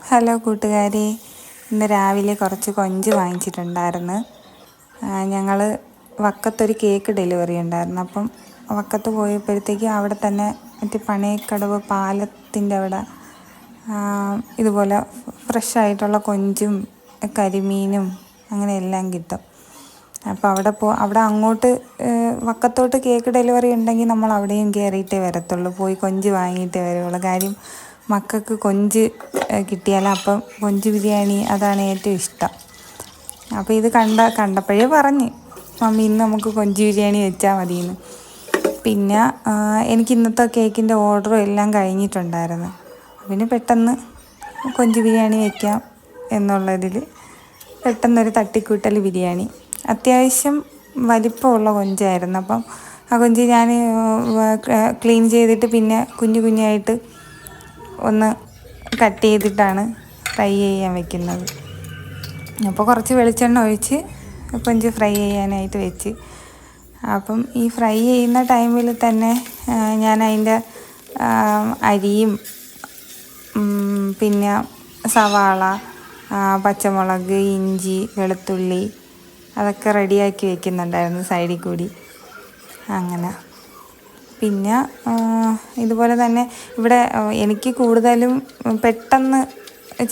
Hello കൂട്ടുകാരെ. ഇന്ന് രാവിലെ കുറച്ച് കൊഞ്ച് വാങ്ങിച്ചിട്ടുണ്ടായിരുന്നു. ഞങ്ങൾ വക്കത്തൊരു കേക്ക് ഡെലിവറി ഉണ്ടായിരുന്നു. അപ്പം വക്കത്ത് പോയപ്പോഴത്തേക്ക് അവിടെ തന്നെ മറ്റേ പണയക്കടവ് പാലത്തിന്റെ അവിടെ ഇതുപോലെ ഫ്രഷ് ആയിട്ടുള്ള കൊഞ്ചും കരിമീനും അങ്ങനെ എല്ലാം കിട്ടും. അപ്പോൾ അവിടെ പോ അവിടെ അങ്ങോട്ട് വക്കത്തോട്ട് കേക്ക് ഡെലിവറി ഉണ്ടെങ്കിൽ നമ്മൾ അവിടെയും കയറിയിട്ടേ വരത്തുള്ളൂ. പോയി കൊഞ്ച് വാങ്ങിയിട്ടേ വരുള്ളൂ കാര്യം മക്കൾക്ക് കൊഞ്ച് കിട്ടിയാലും അപ്പം കൊഞ്ച് ബിരിയാണി അതാണ് ഏറ്റവും ഇഷ്ടം. അപ്പോൾ ഇത് കണ്ട കണ്ടപ്പോഴേ പറഞ്ഞ് മമ്മി ഇന്ന് നമുക്ക് കൊഞ്ച് ബിരിയാണി വെച്ചാൽ മതിയെന്ന്. പിന്നെ എനിക്ക് ഇന്നത്തെ കേക്കിന്റെ ഓർഡറും എല്ലാം കഴിഞ്ഞിട്ടുണ്ടായിരുന്നു. പിന്നെ പെട്ടെന്ന് കൊഞ്ച് ബിരിയാണി വെക്കാം എന്നുള്ളതിൽ പെട്ടെന്നൊരു തട്ടിക്കൂട്ടൽ ബിരിയാണി. അത്യാവശ്യം വലിപ്പമുള്ള കൊഞ്ചായിരുന്നു. അപ്പം ആ കൊഞ്ച് ഞാൻ ക്ലീൻ ചെയ്തിട്ട് പിന്നെ കുഞ്ഞു കുഞ്ഞായിട്ട് ഒന്ന് കട്ട് ചെയ്തിട്ടാണ് ഫ്രൈ ചെയ്യാൻ വെക്കുന്നത്. അപ്പോൾ കുറച്ച് വെളിച്ചെണ്ണ ഒഴിച്ച് കൊഞ്ച് ഫ്രൈ ചെയ്യാനായിട്ട് വെച്ച്. അപ്പം ഈ ഫ്രൈ ചെയ്യുന്ന ടൈമിൽ തന്നെ ഞാൻ അതിന്റെ അരിയും പിന്നെ സവാള പച്ചമുളക് ഇഞ്ചി വെളുത്തുള്ളി അതൊക്കെ റെഡിയാക്കി വെക്കുന്നുണ്ടായിരുന്നു സൈഡിൽ കൂടി. അങ്ങനെ. പിന്നെ ഇതുപോലെ തന്നെ ഇവിടെ എനിക്ക് കൂടുതലും പെട്ടെന്ന്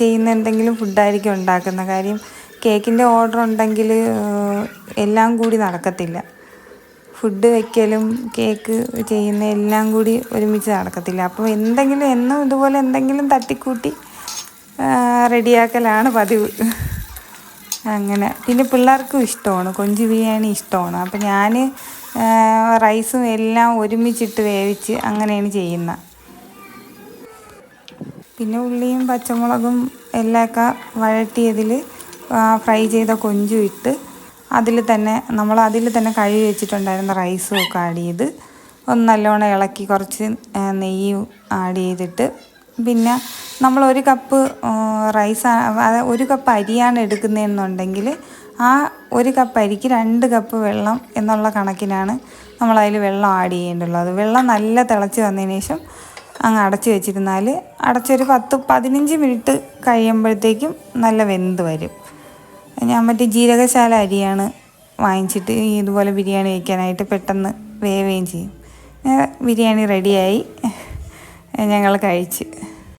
ചെയ്യുന്ന എന്തെങ്കിലും ഫുഡായിരിക്കും ഉണ്ടാക്കുന്ന കാര്യം. കേക്കിന്റെ ഓർഡർ ഉണ്ടെങ്കിൽ എല്ലാം കൂടി നടക്കത്തില്ല. ഫുഡ് വയ്ക്കലും കേക്ക് ചെയ്യുന്ന എല്ലാം കൂടി ഒരുമിച്ച് നടക്കത്തില്ല. അപ്പോൾ എന്തെങ്കിലും എന്നും ഇതുപോലെ എന്തെങ്കിലും തട്ടിക്കൂട്ടി റെഡിയാക്കലാണ് പതിവ്. അങ്ങനെ. പിന്നെ പിള്ളേർക്കും ഇഷ്ടമാണ്. കൊഞ്ച് ബിരിയാണി ഇഷ്ടമാണ്. അപ്പം ഞാൻ റൈസും എല്ലാം ഒരുമിച്ചിട്ട് വേവിച്ച് അങ്ങനെയാണ് ചെയ്യുന്നത് പിന്നെ ഉള്ളിയും പച്ചമുളകും എല്ലാമൊക്കെ വഴറ്റിയതിൽ ഫ്രൈ ചെയ്ത കൊഞ്ചും ഇട്ട് അതിൽ തന്നെ നമ്മൾ അതിൽ തന്നെ കഴുകി വെച്ചിട്ടുണ്ടായിരുന്ന റൈസും ഒക്കെ ആഡ് ചെയ്ത് ഒന്ന് നല്ലോണം ഇളക്കി കുറച്ച് നെയ്യും ആഡ് ചെയ്തിട്ട് പിന്നെ നമ്മൾ ഒരു കപ്പ് റൈസ് ഒരു കപ്പ് അരിയാണ് എടുക്കുന്നതെന്നുണ്ടെങ്കിൽ ആ ഒരു കപ്പ് അരിക്ക് രണ്ട് കപ്പ് വെള്ളം എന്നുള്ള കണക്കിനാണ് നമ്മളതിൽ വെള്ളം ആഡ് ചെയ്യേണ്ടുള്ളത് വെള്ളം നല്ല തിളച്ച് വന്നതിന് ശേഷം അങ്ങ് അടച്ച് വെച്ചിരുന്നാൽ അടച്ചൊരു പത്ത് പതിനഞ്ച് മിനിറ്റ് കഴിയുമ്പോഴത്തേക്കും നല്ല വെന്ത് വരും. ഞാൻ മറ്റേ ജീരകശാല അരിയാണ് വാങ്ങിച്ചിട്ട് ഇതുപോലെ ബിരിയാണി വയ്ക്കാനായിട്ട് പെട്ടെന്ന് വേവുകയും ചെയ്യും. ബിരിയാണി റെഡിയായി ഞങ്ങൾ കഴിച്ച്.